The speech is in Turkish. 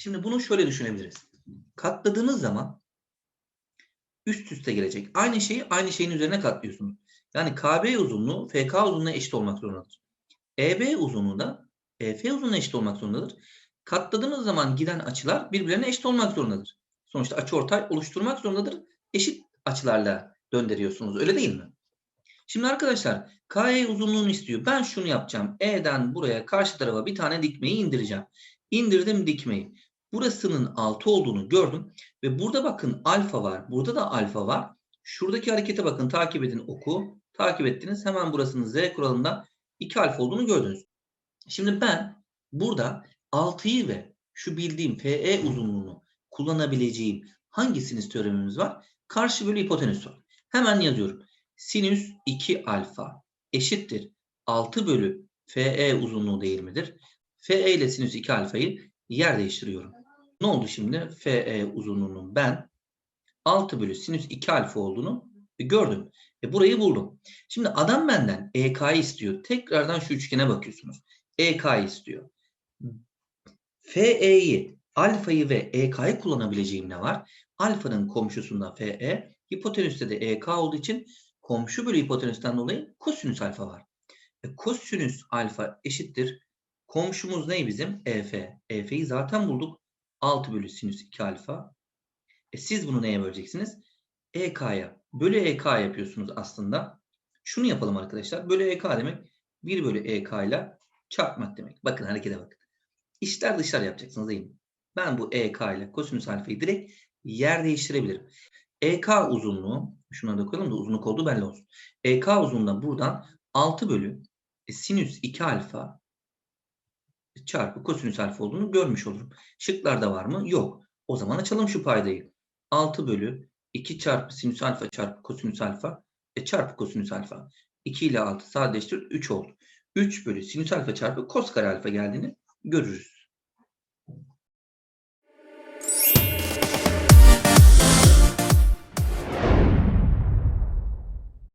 Şimdi bunu şöyle düşünebiliriz. Katladığınız zaman üst üste gelecek. Aynı şeyi aynı şeyin üzerine katlıyorsunuz. Yani KB uzunluğu FK uzunluğuna eşit olmak zorundadır. EB uzunluğu da EF uzunluğuna eşit olmak zorundadır. Katladığınız zaman giden açılar birbirlerine eşit olmak zorundadır. Sonuçta açıortay oluşturmak zorundadır. Eşit açılarla döndürüyorsunuz. Öyle değil mi? Şimdi arkadaşlar KE uzunluğunu istiyor. Ben şunu yapacağım. E'den buraya karşı tarafa bir tane dikmeyi indireceğim. İndirdim dikmeyi. Burasının 6 olduğunu gördüm. Ve burada bakın alfa var. Burada da alfa var. Şuradaki harekete bakın. Takip edin oku. Takip ettiniz. Hemen burasının Z kuralında 2 alfa olduğunu gördünüz. Şimdi ben burada 6'yı ve şu bildiğim PE uzunluğunu kullanabileceğim hangi sinüs teoremimiz var? Karşı bölü hipotenüs var. Hemen yazıyorum. Sinüs 2 alfa eşittir 6 bölü FE uzunluğu değil midir? FE ile sinüs 2 alfayı yer değiştiriyorum. Ne oldu şimdi? FE uzunluğunun ben 6 bölü sinüs 2 alfa olduğunu gördüm. E burayı buldum. Şimdi adam benden EK'yi istiyor. Tekrardan şu üçgene bakıyorsunuz. EK istiyor. FE'yi, alfayı ve EK'yı kullanabileceğim ne var? Alfanın komşusunda FE, hipotenüste de EK olduğu için komşu bölü hipotenüsten dolayı kosinüs alfa var. E, kosinüs alfa eşittir. Komşumuz ne bizim? EF. EF'yi zaten bulduk. 6 bölü sinüs 2 alfa. E, siz bunu neye böleceksiniz? EK'ya. Bölü EK yapıyorsunuz aslında. Şunu yapalım arkadaşlar. Bölü EK demek 1 bölü EK ile çarpmak demek. Bakın harekete bakın. İşler dışlar yapacaksınız değil mi? Ben bu EK ile kosinüs alfayı direkt yer değiştirebilirim. EK uzunluğu, şuna da koyalım da uzunluk olduğu belli olsun. EK uzunluğundan buradan 6 bölü e, sinüs 2 alfa çarpı kosinüs alfa olduğunu görmüş olurum. Şıklarda var mı? Yok. O zaman açalım şu paydayı. 6 bölü 2 çarpı sinüs alfa çarpı kosinüs alfa e, çarpı kosinüs alfa. 2 ile 6 sadeleştir 3 oldu. 3 bölü sinüs alfa çarpı kos kare alfa geldiğini görürüz.